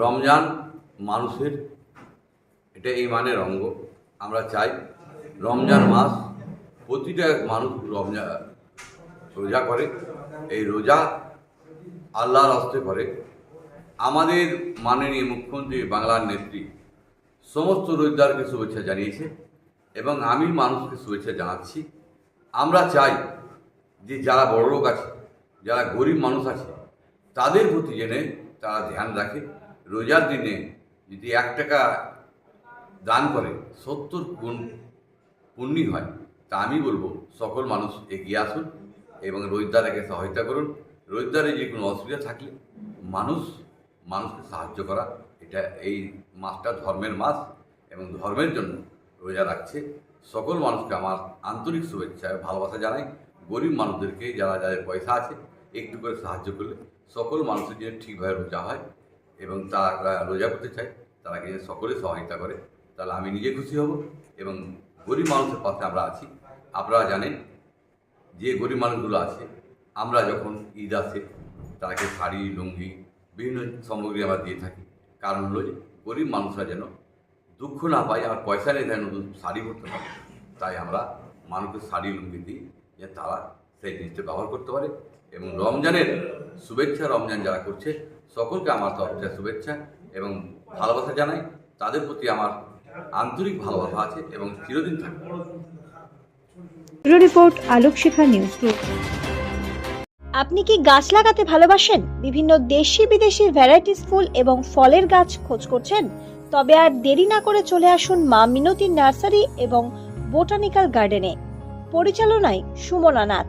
রমজান মানুষের, এটা এই মানের অঙ্গ। আমরা চাই রমজান মাস প্রতিটা মানুষ রমজান রোজা করে। এই রোজা আল্লাহর হস্তে করে। আমাদের মাননীয় মুখ্যমন্ত্রী, বাংলার নেত্রী সমস্ত রোজগারকে শুভেচ্ছা জানিয়েছে এবং আমি মানুষকে শুভেচ্ছা জানাচ্ছি। আমরা চাই যে যারা বড় লোক আছে, যারা গরিব মানুষ আছে, তাদের প্রতি জেনে তারা ধ্যান রাখে। রোজার দিনে যদি এক টাকা দান করে, সত্তর গুণ পুণ্যি হয়, তা আমি বলব সকল মানুষ এগিয়ে আসুন এবং রোজদারাকে সহায়তা করুন। রোজদারে যে কোনো অসুবিধা থাকলে মানুষ, মানুষকে সাহায্য করা, এটা এই মাসটা ধর্মের মাস এবং ধর্মের জন্য রোজা রাখছে। সকল মানুষকে আমার আন্তরিক শুভেচ্ছা ভালোবাসা জানাই। গরিব মানুষদেরকে যারা, যাদের পয়সা আছে, একটু করে সাহায্য করলে সকল মানুষের জন্য ঠিকভাবে রোজা হয়। এবং তারা রোজা করতে চায় তারা কিন্তু সকলে সহায়তা করে, তাহলে আমি নিজে খুশি হব এবং গরিব মানুষের পাশে আমরা আছি। আপনারা জানেন, যে গরিব মানুষগুলো আছে, আমরা যখন ঈদ আসে, তাকে শাড়ি, লুঙ্গি, বিভিন্ন সামগ্রী আমরা দিয়ে থাকি। কারণ হলো যে গরিব মানুষরা যেন দুঃখ না পায়, আর পয়সা নেই তাই নতুন শাড়ি করতে পারে। তাই আমরা মানুষকে শাড়ি, লুঙ্গি দিই যে তারা সেই জিনিসটা ব্যবহার করতে পারে। এবং রমজানের শুভেচ্ছা রমজান যারা করছে সকলকে আমার তরফ থেকে শুভেচ্ছা এবং ভালোবাসা জানাই। তাদের প্রতি আমার আন্তরিক ভালোবাসা আছে এবং চিরদিন থাকবে। Report Alok Shikha news group আপনি কি গাছ লাগাতে ভালোবাসেন? বিভিন্ন দেশি বিদেশি ভ্যারাইটিস ফুল এবং ফলের গাছ খোঁজ করছেন? তবে আর দেরি না করে চলে আসুন মা মিনতি নার্সারি এবং বোটানিক্যাল গার্ডেনে। পরিচালনায় সুমনা নাথ।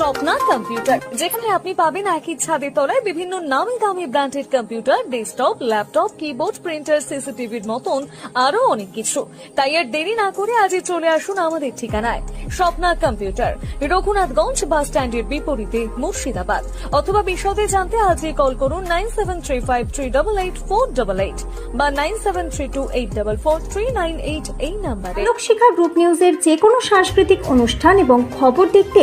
Swapna computer, যেখানে আপনি পাবেন একই ছাদের তলায় বিভিন্ন নামি দামি branded computer, desktop, laptop, keyboard, printer, সিসিটিভির মতন আরও অনেক কিছু। তাই আর দেরি না করে আজই চলে আসুন আমাদের ঠিকানায়। স্বপ্না কম্পিউটার, রঘুনাথগঞ্জ বাস স্ট্যান্ডের বিপরীতে মুর্শিদাবাদ। অথবা বিশদে জানতে আজই কল করুন nine seven three five three double eight four double eight বা nine seven three two eight double four three nine eight এই নাম্বারে। আলোকশিখা গ্রুপ নিউজের যে কোনো সাংস্কৃতিক অনুষ্ঠান এবং খবর দেখতে